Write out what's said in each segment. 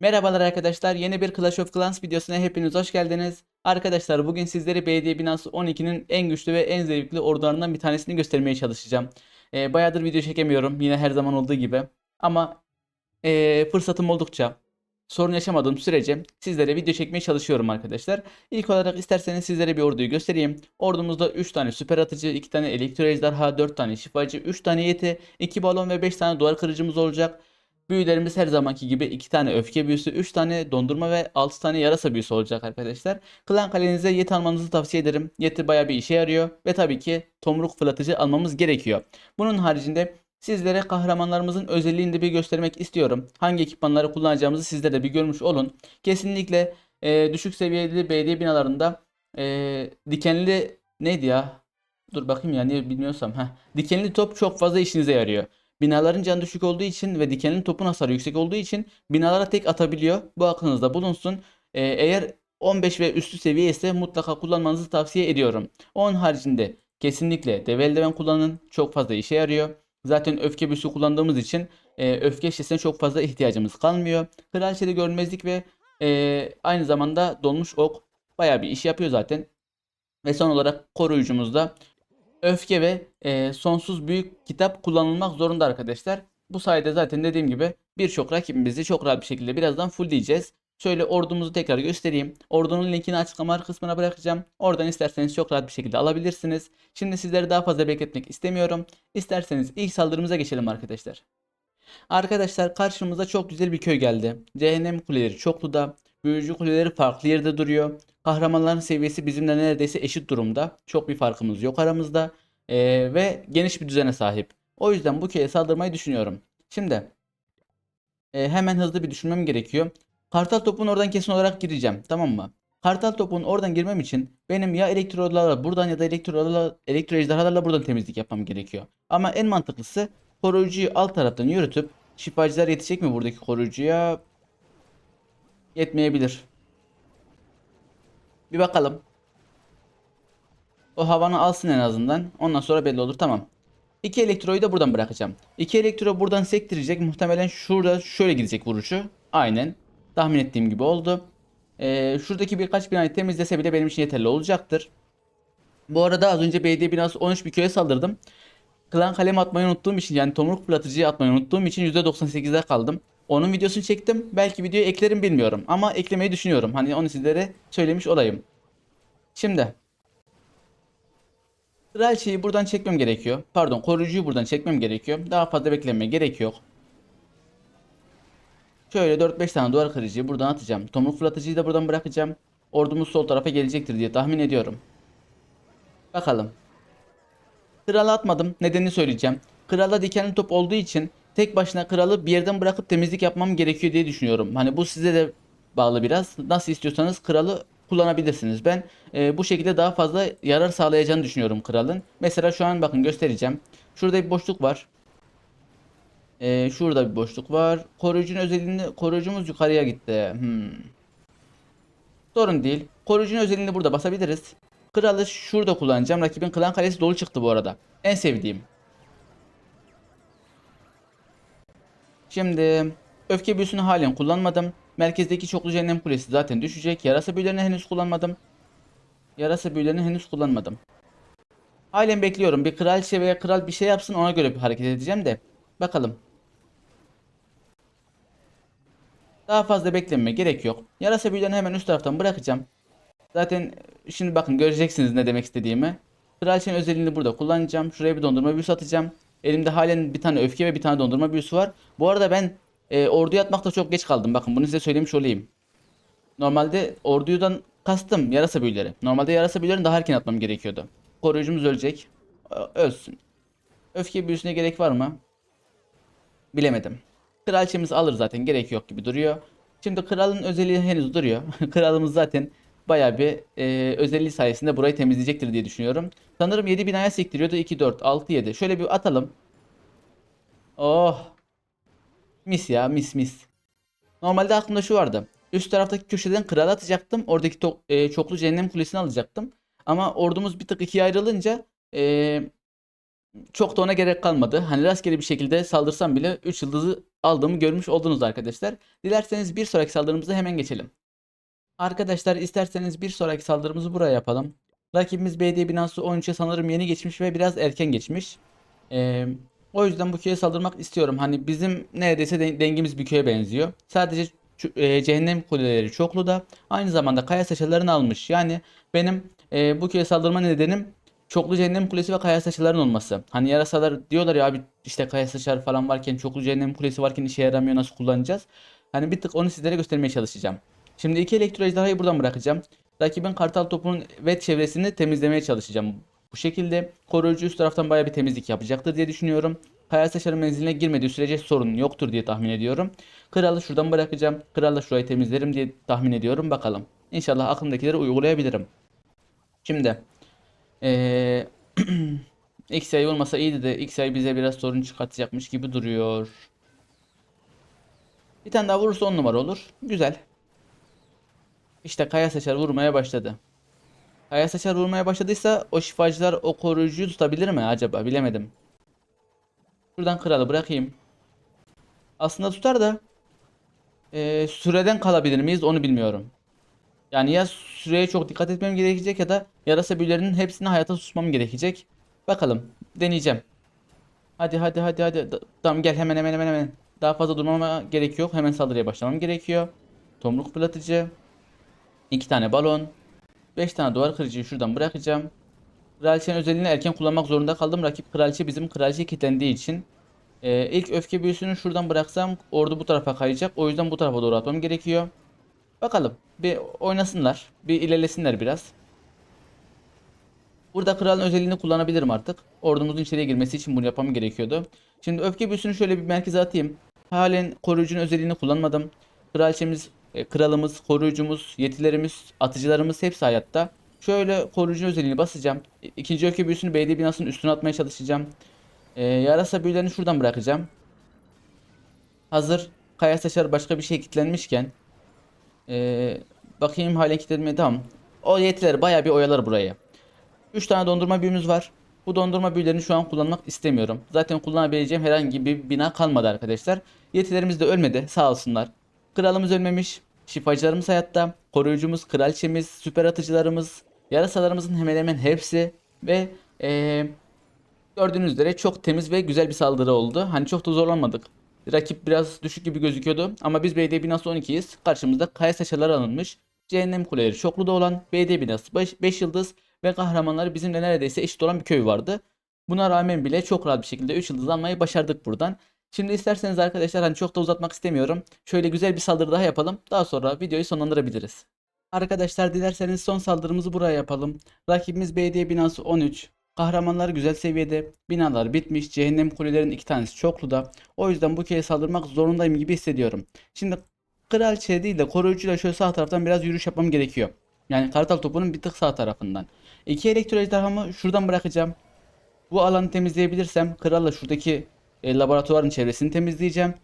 Merhabalar arkadaşlar. Yeni bir Clash of Clans videosuna hepiniz hoş geldiniz. Arkadaşlar bugün sizlere belediye binası 12'nin en güçlü ve en zevkli ordularından bir tanesini göstermeye çalışacağım. Ee, bayağıdır video çekemiyorum. Yine her zaman olduğu gibi. Ama ee, fırsatım oldukça sorun yaşamadığım sürece sizlere video çekmeye çalışıyorum arkadaşlar. İlk olarak isterseniz sizlere bir orduyu göstereyim. Ordumuzda 3 tane süper atıcı, 2 tane elektro ejderha, 4 tane şifacı, 3 tane yeti, 2 balon ve 5 tane duvar kırıcımız olacak. Büyülerimiz her zamanki gibi 2 tane öfke büyüsü, 3 tane dondurma ve 6 tane yarasa büyüsü olacak arkadaşlar. Klan kalenize yet almanızı tavsiye ederim. Yeti baya bir işe yarıyor ve tabii ki tomruk fırlatıcı almamız gerekiyor. Bunun haricinde sizlere kahramanlarımızın özelliğini de bir göstermek istiyorum. Hangi ekipmanları kullanacağımızı sizler de bir görmüş olun. Kesinlikle e, düşük seviyeli belediye binalarında e, dikenli neydi ya? Dur bakayım ya niye bilmiyorsam. Heh. Dikenli top çok fazla işinize yarıyor. Binaların canı düşük olduğu için ve dikenli topun hasarı yüksek olduğu için binalara tek atabiliyor. Bu aklınızda bulunsun. Ee, eğer 15 ve üstü seviye ise mutlaka kullanmanızı tavsiye ediyorum. Onun haricinde kesinlikle dev eldiven kullanın. Çok fazla işe yarıyor. Zaten öfke büyüsü kullandığımız için e, öfke şişesine çok fazla ihtiyacımız kalmıyor. Kraliçede görmezlik ve e, aynı zamanda dolmuş ok baya bir iş yapıyor zaten. Ve son olarak koruyucumuzda öfke ve e, sonsuz büyük kitap kullanılmak zorunda arkadaşlar. Bu sayede zaten dediğim gibi birçok rakibimizi çok rahat bir şekilde birazdan full diyeceğiz. Şöyle ordumuzu tekrar göstereyim. Ordunun linkini açıklama kısmına bırakacağım. Oradan isterseniz çok rahat bir şekilde alabilirsiniz. Şimdi sizleri daha fazla bekletmek istemiyorum. İsterseniz ilk saldırımıza geçelim arkadaşlar. Arkadaşlar karşımıza çok güzel bir köy geldi. Cehennem kuleleri çokluda. Büyücü kuleleri farklı yerde duruyor. Kahramanların seviyesi bizimle neredeyse eşit durumda. Çok bir farkımız yok aramızda. Ee, ve geniş bir düzene sahip. O yüzden bu köye saldırmayı düşünüyorum. Şimdi e, hemen hızlı bir düşünmem gerekiyor. Kartal topun oradan kesin olarak gireceğim. Tamam mı? Kartal topun oradan girmem için benim ya elektrolarla buradan ya da elektrolarla elektro ejderhalarla buradan temizlik yapmam gerekiyor. Ama en mantıklısı koruyucuyu alt taraftan yürütüp şifacılar yetecek mi buradaki koruyucuya? Yetmeyebilir. Bir bakalım. O havanı alsın en azından. Ondan sonra belli olur. Tamam. İki elektroyu da buradan bırakacağım. İki elektro buradan sektirecek. Muhtemelen şurada şöyle gidecek vuruşu. Aynen. Tahmin ettiğim gibi oldu. Ee, şuradaki birkaç binayı temizlese bile benim için yeterli olacaktır. Bu arada az önce belediye binası 13 bir köye saldırdım. Klan kalemi atmayı unuttuğum için yani tomruk fırlatıcıyı atmayı unuttuğum için %98'de kaldım. Onun videosunu çektim. Belki videoyu eklerim bilmiyorum. Ama eklemeyi düşünüyorum. Hani onu sizlere söylemiş olayım. Şimdi. Kraliçeyi buradan çekmem gerekiyor. Pardon koruyucuyu buradan çekmem gerekiyor. Daha fazla beklemeye gerek yok. Şöyle 4-5 tane duvar kırıcıyı buradan atacağım. Tomruk fırlatıcıyı da buradan bırakacağım. Ordumuz sol tarafa gelecektir diye tahmin ediyorum. Bakalım. Krala atmadım. Nedenini söyleyeceğim. Krala dikenli top olduğu için tek başına kralı bir yerden bırakıp temizlik yapmam gerekiyor diye düşünüyorum. Hani bu size de bağlı biraz. Nasıl istiyorsanız kralı kullanabilirsiniz. Ben e, bu şekilde daha fazla yarar sağlayacağını düşünüyorum kralın. Mesela şu an bakın göstereceğim. Şurada bir boşluk var. E, şurada bir boşluk var. Koruyucunun özelliğini koruyucumuz yukarıya gitti. Hmm. Sorun değil. Koruyucunun özelliğini burada basabiliriz. Kralı şurada kullanacağım. Rakibin klan kalesi dolu çıktı bu arada. En sevdiğim. Şimdi öfke büyüsünü halen kullanmadım. Merkezdeki çoklu cehennem kulesi zaten düşecek. Yarasa büyülerini henüz kullanmadım. Yarasa büyülerini henüz kullanmadım. Halen bekliyorum. Bir kraliçe veya kral bir şey yapsın ona göre bir hareket edeceğim de. Bakalım. Daha fazla beklememe gerek yok. Yarasa büyülerini hemen üst taraftan bırakacağım. Zaten şimdi bakın göreceksiniz ne demek istediğimi. Kraliçenin özelliğini burada kullanacağım. Şuraya bir dondurma büyüsü atacağım. Elimde halen bir tane öfke ve bir tane dondurma büyüsü var. Bu arada ben e, orduya atmakta çok geç kaldım. Bakın bunu size söylemiş olayım. Normalde ordudan kastım yarasa büyüleri. Normalde yarasa büyülerini daha erken atmam gerekiyordu. Koruyucumuz ölecek. Ölsün. Öfke büyüsüne gerek var mı? Bilemedim. Kraliçemiz alır zaten gerek yok gibi duruyor. Şimdi kralın özelliği henüz duruyor. Kralımız zaten bayağı bir e, özelliği sayesinde burayı temizleyecektir diye düşünüyorum. Sanırım 7 binaya sektiriyordu. 2, 4, 6, 7. Şöyle bir atalım. Oh. Mis ya mis mis. Normalde aklımda şu vardı. Üst taraftaki köşeden kral atacaktım. Oradaki to- e, çoklu cehennem kulesini alacaktım. Ama ordumuz bir tık ikiye ayrılınca e, çok da ona gerek kalmadı. Hani rastgele bir şekilde saldırsam bile 3 yıldızı aldığımı görmüş oldunuz arkadaşlar. Dilerseniz bir sonraki saldırımıza hemen geçelim. Arkadaşlar isterseniz bir sonraki saldırımızı buraya yapalım. Rakibimiz BD binası 13'e sanırım yeni geçmiş ve biraz erken geçmiş. Ee, o yüzden bu köye saldırmak istiyorum. Hani bizim neredeyse den- dengimiz bir köye benziyor. Sadece e, cehennem kuleleri çoklu da aynı zamanda kaya saçalarını almış. Yani benim e, bu köye saldırma nedenim çoklu cehennem kulesi ve kaya saçaların olması. Hani yarasalar diyorlar ya abi işte kaya saçar falan varken çoklu cehennem kulesi varken işe yaramıyor nasıl kullanacağız? Hani bir tık onu sizlere göstermeye çalışacağım. Şimdi iki elektro ejderhayı buradan bırakacağım. Rakibin kartal topunun ve çevresini temizlemeye çalışacağım. Bu şekilde koruyucu üst taraftan baya bir temizlik yapacaktır diye düşünüyorum. Kaya saçarın menziline girmediği sürece sorun yoktur diye tahmin ediyorum. Kralı şuradan bırakacağım. Kralla şurayı temizlerim diye tahmin ediyorum. Bakalım. İnşallah aklımdakileri uygulayabilirim. Şimdi ee, X-Ay olmasa iyiydi de X-Ay bize biraz sorun çıkartacakmış gibi duruyor. Bir tane daha vurursa 10 numara olur. Güzel. İşte Kaya Saçar vurmaya başladı. Kaya Saçar vurmaya başladıysa o şifacılar o koruyucuyu tutabilir mi acaba? Bilemedim. Şuradan kralı bırakayım. Aslında tutar da eee, süreden kalabilir miyiz onu bilmiyorum. Yani ya süreye çok dikkat etmem gerekecek ya da yarasa büyülerinin hepsini hayata tutmam gerekecek. Bakalım. Deneyeceğim. Hadi hadi hadi hadi. Tamam gel hemen hemen hemen hemen. Daha fazla durmama gerek yok. Hemen saldırıya başlamam gerekiyor. Tomruk fırlatıcı. İki tane balon. 5 tane duvar kırıcıyı şuradan bırakacağım. Kraliçenin özelliğini erken kullanmak zorunda kaldım. Rakip kraliçe bizim kraliçe kilitlendiği için. Ee, ilk öfke büyüsünü şuradan bıraksam ordu bu tarafa kayacak. O yüzden bu tarafa doğru atmam gerekiyor. Bakalım. Bir oynasınlar. Bir ilerlesinler biraz. Burada kralın özelliğini kullanabilirim artık. Ordumuzun içeriye girmesi için bunu yapmam gerekiyordu. Şimdi öfke büyüsünü şöyle bir merkeze atayım. Halen koruyucunun özelliğini kullanmadım. Kraliçemiz, e, kralımız, koruyucumuz, yetilerimiz, atıcılarımız hepsi hayatta. Şöyle koruyucunun özelliğini basacağım. İ- İkinci öfke büyüsünü belediye binasının üstüne atmaya çalışacağım. Ee, yarasa büyülerini şuradan bırakacağım. Hazır kaya saçar başka bir şey kilitlenmişken ee, bakayım halen kilitlenmedi tamam. O yetiler bayağı bir oyalar burayı. 3 tane dondurma büyümüz var. Bu dondurma büyülerini şu an kullanmak istemiyorum. Zaten kullanabileceğim herhangi bir bina kalmadı arkadaşlar. Yetilerimiz de ölmedi sağ olsunlar. Kralımız ölmemiş. Şifacılarımız hayatta. Koruyucumuz, kraliçemiz, süper atıcılarımız, yarasalarımızın hemen hemen hepsi ve eee, gördüğünüz üzere çok temiz ve güzel bir saldırı oldu. Hani çok da zorlanmadık. Rakip biraz düşük gibi gözüküyordu ama biz BD binası 12'yiz. Karşımızda kaya saçaları alınmış. Cehennem kuleleri çoklu da olan BD binası 5 yıldız ve kahramanları bizimle neredeyse eşit olan bir köy vardı. Buna rağmen bile çok rahat bir şekilde 3 yıldız almayı başardık buradan. Şimdi isterseniz arkadaşlar hani çok da uzatmak istemiyorum. Şöyle güzel bir saldırı daha yapalım. Daha sonra videoyu sonlandırabiliriz. Arkadaşlar dilerseniz son saldırımızı buraya yapalım. Rakibimiz BD binası 13. Kahramanlar güzel seviyede. Binalar bitmiş. Cehennem kulelerinin iki tanesi çoklu da. O yüzden bu kere saldırmak zorundayım gibi hissediyorum. Şimdi kraliçe değil de koruyucuyla şöyle sağ taraftan biraz yürüyüş yapmam gerekiyor. Yani kartal topunun bir tık sağ tarafından. İki elektro ejderhamı şuradan bırakacağım. Bu alanı temizleyebilirsem kralla şuradaki e, laboratuvarın çevresini temizleyeceğim.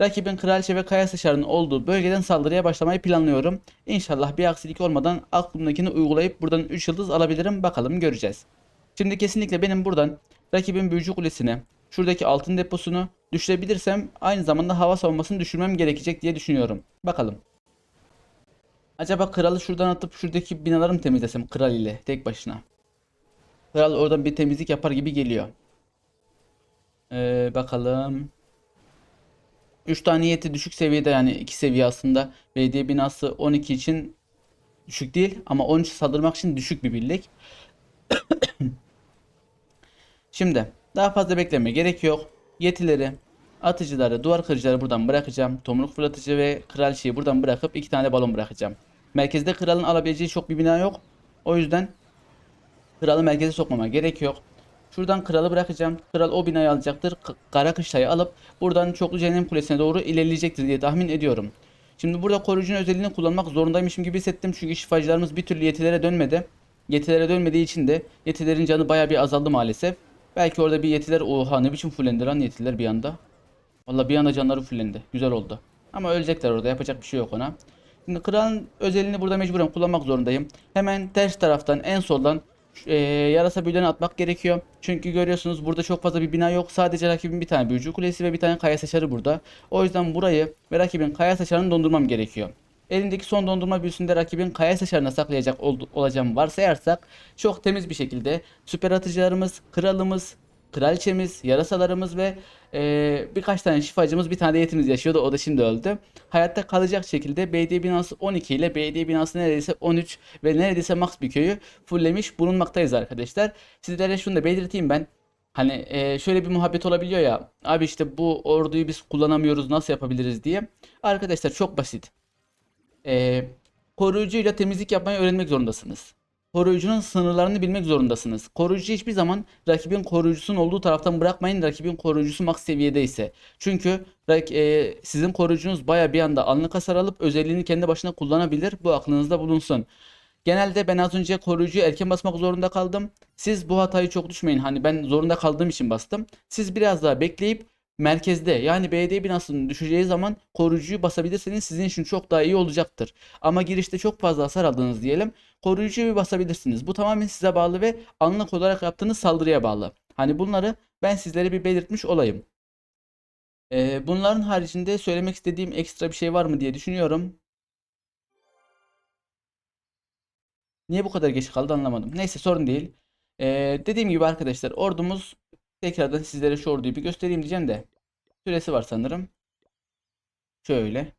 Rakibin kraliçe ve kaya sıçarının olduğu bölgeden saldırıya başlamayı planlıyorum. İnşallah bir aksilik olmadan aklımdakini uygulayıp buradan 3 yıldız alabilirim. Bakalım göreceğiz. Şimdi kesinlikle benim buradan rakibin büyücü kulesine, şuradaki altın deposunu düşürebilirsem aynı zamanda hava savunmasını düşürmem gerekecek diye düşünüyorum. Bakalım. Acaba kralı şuradan atıp şuradaki binaları mı temizlesem kral ile tek başına? Kral oradan bir temizlik yapar gibi geliyor. Ee, bakalım. 3 tane niyeti düşük seviyede yani 2 seviye aslında. Belediye binası 12 için düşük değil ama 13 saldırmak için düşük bir birlik. Şimdi daha fazla bekleme gerek yok. Yetileri, atıcıları, duvar kırıcıları buradan bırakacağım. Tomruk fırlatıcı ve kraliçeyi buradan bırakıp iki tane balon bırakacağım. Merkezde kralın alabileceği çok bir bina yok. O yüzden kralı merkeze sokmama gerek yok. Şuradan kralı bırakacağım. Kral o binayı alacaktır. K- Kara kışlayı alıp buradan çoklu cehennem kulesine doğru ilerleyecektir diye tahmin ediyorum. Şimdi burada koruyucunun özelliğini kullanmak zorundaymışım gibi hissettim. Çünkü şifacılarımız bir türlü yetilere dönmedi. Yetilere dönmediği için de yetilerin canı baya bir azaldı maalesef. Belki orada bir yetiler oha ne biçim fullendi lan yetiler bir anda. Valla bir anda canları fullendi. Güzel oldu. Ama ölecekler orada yapacak bir şey yok ona. Şimdi kralın özelliğini burada mecburen kullanmak zorundayım. Hemen ters taraftan en soldan e, yarasa büyülerini atmak gerekiyor. Çünkü görüyorsunuz burada çok fazla bir bina yok. Sadece rakibin bir tane büyücü kulesi ve bir tane kaya saçarı burada. O yüzden burayı ve rakibin kaya saçarını dondurmam gerekiyor. Elimdeki son dondurma büyüsünde rakibin kaya saçarına saklayacak ol, olacağımı varsayarsak çok temiz bir şekilde süper atıcılarımız, kralımız, kraliçemiz, yarasalarımız ve e, birkaç tane şifacımız bir tane de yetimiz yaşıyordu. O da şimdi öldü. Hayatta kalacak şekilde belediye binası 12 ile belediye binası neredeyse 13 ve neredeyse max bir köyü fulllemiş bulunmaktayız arkadaşlar. Sizlere şunu da belirteyim ben. Hani e, şöyle bir muhabbet olabiliyor ya. Abi işte bu orduyu biz kullanamıyoruz nasıl yapabiliriz diye. Arkadaşlar çok basit. E, koruyucuyla temizlik yapmayı öğrenmek zorundasınız. Koruyucunun sınırlarını bilmek zorundasınız. Koruyucu hiçbir zaman rakibin koruyucusunun olduğu taraftan bırakmayın. Rakibin koruyucusu max seviyedeyse. Çünkü rak- e, sizin koruyucunuz baya bir anda anlık hasar alıp özelliğini kendi başına kullanabilir. Bu aklınızda bulunsun. Genelde ben az önce koruyucuyu erken basmak zorunda kaldım. Siz bu hatayı çok düşmeyin. Hani ben zorunda kaldığım için bastım. Siz biraz daha bekleyip merkezde yani belediye binasının düşeceği zaman koruyucuyu basabilirseniz sizin için çok daha iyi olacaktır. Ama girişte çok fazla hasar aldınız diyelim. Koruyucuyu basabilirsiniz. Bu tamamen size bağlı ve anlık olarak yaptığınız saldırıya bağlı. Hani bunları ben sizlere bir belirtmiş olayım. Ee, bunların haricinde söylemek istediğim ekstra bir şey var mı diye düşünüyorum. Niye bu kadar geç kaldı anlamadım. Neyse sorun değil. Ee, dediğim gibi arkadaşlar ordumuz tekrardan sizlere şu orduyu bir göstereyim diyeceğim de. Süresi var sanırım. Şöyle.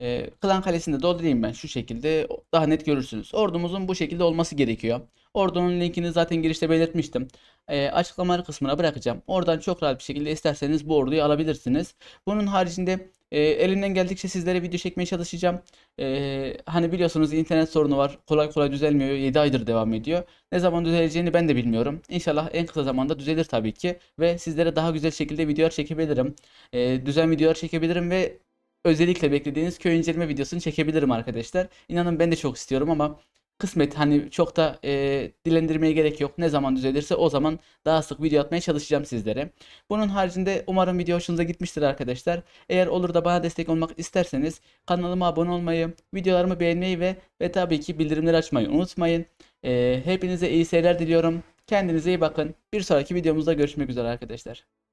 Ee, Klan Kalesi'nde doldurayım ben şu şekilde daha net görürsünüz. Ordumuzun bu şekilde olması gerekiyor. Ordunun linkini zaten girişte belirtmiştim. Ee, açıklamalar kısmına bırakacağım. Oradan çok rahat bir şekilde isterseniz bu orduyu alabilirsiniz. Bunun haricinde e, elimden geldikçe sizlere video çekmeye çalışacağım. Ee, hani biliyorsunuz internet sorunu var. Kolay kolay düzelmiyor. 7 aydır devam ediyor. Ne zaman düzeleceğini ben de bilmiyorum. İnşallah en kısa zamanda düzelir tabii ki. Ve sizlere daha güzel şekilde videolar çekebilirim. Ee, düzen videolar çekebilirim ve özellikle beklediğiniz köy inceleme videosunu çekebilirim arkadaşlar. İnanın ben de çok istiyorum ama kısmet hani çok da e, dilendirmeye gerek yok. Ne zaman düzelirse o zaman daha sık video atmaya çalışacağım sizlere. Bunun haricinde umarım video hoşunuza gitmiştir arkadaşlar. Eğer olur da bana destek olmak isterseniz kanalıma abone olmayı, videolarımı beğenmeyi ve ve tabii ki bildirimleri açmayı unutmayın. E, hepinize iyi seyirler diliyorum. Kendinize iyi bakın. Bir sonraki videomuzda görüşmek üzere arkadaşlar.